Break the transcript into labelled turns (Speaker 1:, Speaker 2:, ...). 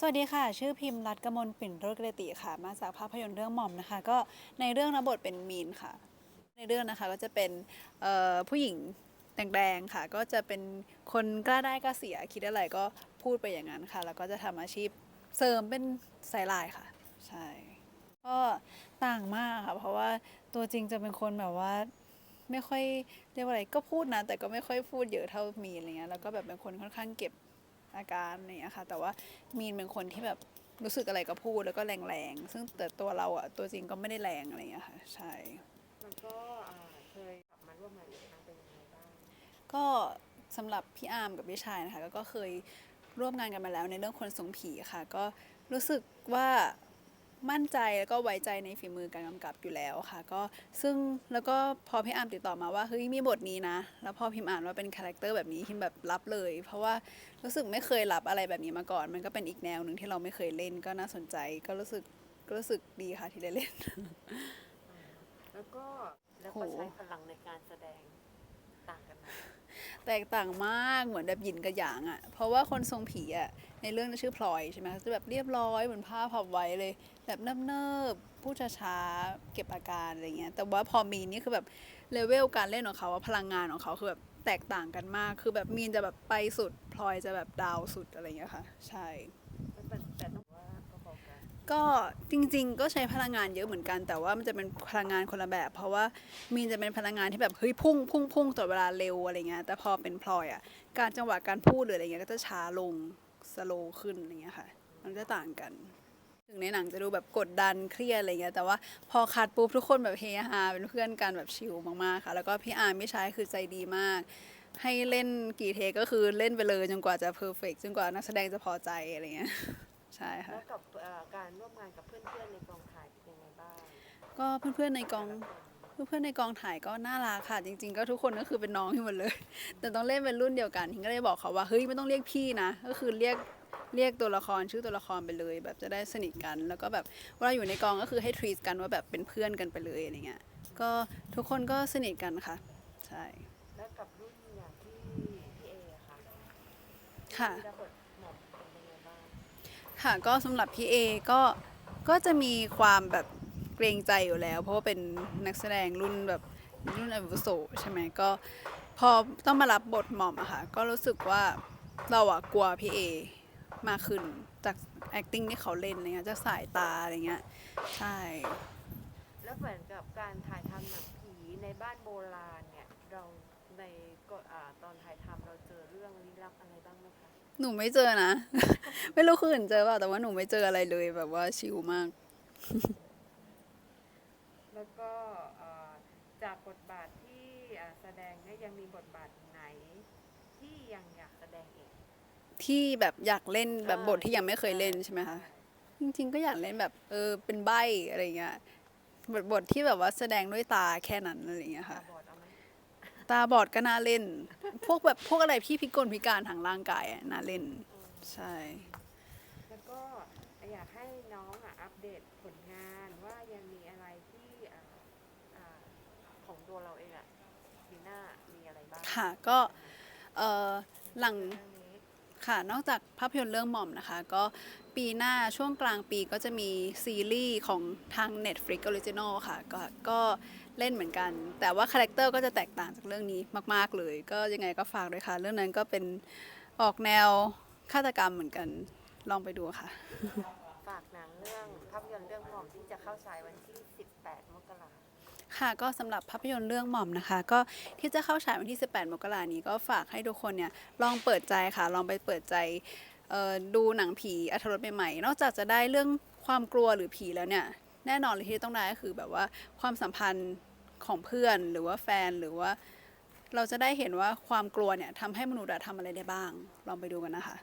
Speaker 1: สวัสดีค่ะ ชื่อพิมพ์รัตกมลปิ่นโรจกรติค่ะ มาจากภาพยนตร์เรื่องหม่อมนะคะ ก็ในเรื่องรับบทเป็นมีนค่ะ ในเรื่องนะคะก็จะเป็นผู้หญิงแดงๆค่ะ ก็จะเป็นคนกล้าได้กล้าเสียคิดอะไรก็พูดไปอย่างนั้นค่ะ แล้วก็จะทำอาชีพเสริมเป็นสายลายค่ะ ใช่ก็ต่างมากค่ะ เพราะว่าตัวจริงจะเป็นคนแบบว่าไม่ค่อยเรียกว่าอะไรก็พูดนะแต่ก็ไม่ค่อยพูดเยอะเท่ามีนอะไรเงี้ยแล้วก็แบบเป็นคนค่อนข้างเก็บ อาการอะไรเงี้ยค่ะ แต่ว่ามีนเป็นคนที่แบบรู้สึกอะไรก็พูดแล้วก็แรงๆ ซึ่งแต่ตัวเราอะตัวจริงก็ไม่ได้แรงอะไรเงี้ยค่ะ ใช่
Speaker 2: มันก็อ่าเคยกลับมาร่วมงานอีกครั้งเป็นยังไงบ้าง
Speaker 1: ก็สำหรับพี่อาร์มกับพี่ชายนะคะก็ก็เคยร่วมงานกันมาแล้วในเรื่องคนทรงผีค่ะ ก็รู้สึกว่า มั่นใจแล้วก็ไว้ใจในฝีมือการกำกับอยู่แล้วค่ะก็ซึ่งแล้วก็พอพี่อาร์มติดต่อมาว่าเฮ้ยมีบทนี้นะ แล้วพอพิมอ่านว่าเป็นคาแรคเตอร์แบบนี้พิมแบบรับเลย เพราะว่ารู้สึกไม่เคยรับอะไรแบบนี้มาก่อน มันก็เป็นอีกแนวหนึ่งที่เราไม่เคยเล่นก็น่าสนใจ ก็รู้สึกก็รู้สึกดีค่ะที่ได้เล่น
Speaker 2: แล้วก็แล้วก็ใช้พลังในการแสดงต่างกันไหม
Speaker 1: แตกต่างมากเหมือนแบบหยินกับหยางอะ่ะ เพราะว่าคนทรงผีอะ่ะในเรื่องน่ะชื่อพลอยใช่ไหมจะแบบเรียบร้อยเหมือนผ้าพับไว้เลย แบบเนิบๆพูดช้าๆเก็บอาการอะไรเงี้ย แต่ว่าพอมีนนี่คือแบบเลเวลการเล่นของเขาว่าพลังงานของเขาคือแบบแตกต่างกันมาก คือแบบมีนจะแบบไปสุดพลอยจะแบบดาวสุดอะไรเงี้ยค่ะ ใช่
Speaker 2: แต่แต่ต้องบอกว่าก็พอ ก็
Speaker 1: จริง ๆ ก็ใช้พลังงานเยอะเหมือนกัน แต่ว่ามันจะเป็นพลังงานคนละแบบ เพราะว่ามีนจะเป็นพลังงานที่แบบเฮ้ยพุ่งพุ่งพุ่งตลอดเวลาเร็วอะไรเงี้ยแต่พอเป็นพลอยอะการจังหวะการพูดหรืออะไรเงี้ยก็จะช้าลงสโลขึ้นอะไรเงี้ยค่ะ มันจะต่างกัน ถึงในหนังจะดูแบบกดดันเครียดอะไรเงี้ยแต่ว่าพอคัดปุ๊บทุกคนแบบเฮฮาเป็นเพื่อนกันแบบชิลมากๆค่ะ แล้วก็พี่อาร์มพี่ชายคือใจดีมาก ให้เล่นกี่เทก็คือเล่นไปเลยจนกว่าจะเพอร์เฟกจนกว่านักแสดงจะพอใจอะไรเงี้ย ใช่ค่ะ
Speaker 2: แล้วกับเอ่อการร่วมงานกับเพื่อนๆในกองถ่ายเป็นยังไงบ้าง
Speaker 1: ก็เพื่อนๆในกอง เพื่อนๆในกองถ่ายก็น่ารักค่ะ จริง ๆ ก็ทุกคนก็คือเป็นน้องที่หมดเลย แต่ต้องเล่นเป็นรุ่นเดียวกันทิงก็เลยบอกเขาว่าเฮ้ยไม่ต้องเรียกพี่นะ ก็คือเรียกเรียกตัวละครชื่อตัวละครไปเลย แบบจะได้สนิทกัน แล้วก็แบบเวลาอยู่ในกองก็คือให้ทรีตกันว่าแบบเป็นเพื่อนกันไปเลยอะไรเงี้ยก็ทุกคนก็สนิทกันค่ะ ใช่
Speaker 2: แล้วกับรุ่นอย่างที่พี่เออะค่ะ
Speaker 1: ค่ะ
Speaker 2: ที่รับบทหม่อมเป็นยังไงบ้าง
Speaker 1: ค่ะก็สำหรับพี่เอก็ก็จะมีความแบบเกรงใจอยู่แล้ว เพราะว่าเป็นนักแสดงรุ่นแบบรุ่นอาวุโสใช่ไหมก็พอต้องมารับบทหม่อมอะค่ะก็รู้สึกว่าเราอะกลัวพี่เอมากขึ้นจาก acting ที่เขาเล่นอะไรเงี้ยจากสายตาอะไรเงี้ยใช่
Speaker 2: แล้วเหมือนกับการถ่ายทำหนังผีในบ้านโบราณเนี่ย เราในก็อ่าตอนถ่ายทำเราเจอเรื่องลี้ลับอะไรบ้างไหมคะ
Speaker 1: หนูไม่เจอนะ ไม่รู้คนอื่นเจอเปล่าแต่ว่าหนูไม่เจออะไรเลยแบบว่าชิลมาก
Speaker 2: แล้วก็เอ่อจากบทบาทที่อ่าแสดงเนี่ยยังมีบทบาทไหน ที่ยังอยากแสดงอีก
Speaker 1: ที่แบบอยากเล่นแบบบทที่ยังไม่เคยเล่นใช่ไหมคะ จริงๆก็อยากเล่นแบบเออเป็นใบอะไรเงี้ย บทบทที่แบบว่าแสดงด้วยตาแค่นั้นอะไรเงี้ย
Speaker 2: ตา
Speaker 1: ค่ะ
Speaker 2: บอดเอาไหม
Speaker 1: ตาบอดก็น่าเล่น พวกแบบพวกอะไรที่พิกลพิการทางร่างกายอะน่าเล่น
Speaker 2: อืม
Speaker 1: ใช่
Speaker 2: แล้วก็อยากให้น้องอะอัปเดตผลงานว่ายังมีอะไรที่อ่าอ่าของตัวเราเองอะปีหน้ามีอะไรบ้าง
Speaker 1: ค่ะ ก็เออหลัง
Speaker 2: เรื่องนี้
Speaker 1: ค่ะ นอกจากภาพยนตร์เรื่องหม่อมนะคะ ก็ปีหน้าช่วงกลางปีก็จะมีซีรีส์ของทาง Netflix Original ค่ะก็ก็เล่นเหมือนกัน แต่ว่าคาแรคเตอร์ก็จะแตกต่างจากเรื่องนี้มาก ๆ เลย ก็ยังไงก็ฝากด้วยค่ะ เรื่องนั้นก็เป็นออกแนวฆาตกรรมเหมือนกันลองไปดูค่ะ
Speaker 2: ฝากหนังเรื่องภาพยนตร์เรื่องหม่อมที่จะเข้าฉายวันที่ 18 มกราคม
Speaker 1: ค่ะก็สำหรับภาพยนตร์เรื่องหม่อมนะคะ ก็ที่จะเข้าฉายวันที่ 18 มกรานี้ก็ฝากให้ทุกคนเนี่ยลองเปิดใจค่ะ ลองไปเปิดใจดูหนังผีอัธรสใหม่ๆ นอกจากจะได้เรื่องความกลัวหรือผีแล้วเนี่ย แน่นอนเลยที่ต้องได้ก็คือแบบว่าความสัมพันธ์ของเพื่อนหรือว่าแฟนหรือว่า เราจะได้เห็นว่าความกลัวเนี่ยทำให้มนุษย์ทำอะไรได้บ้าง ลองไปดูกันนะคะ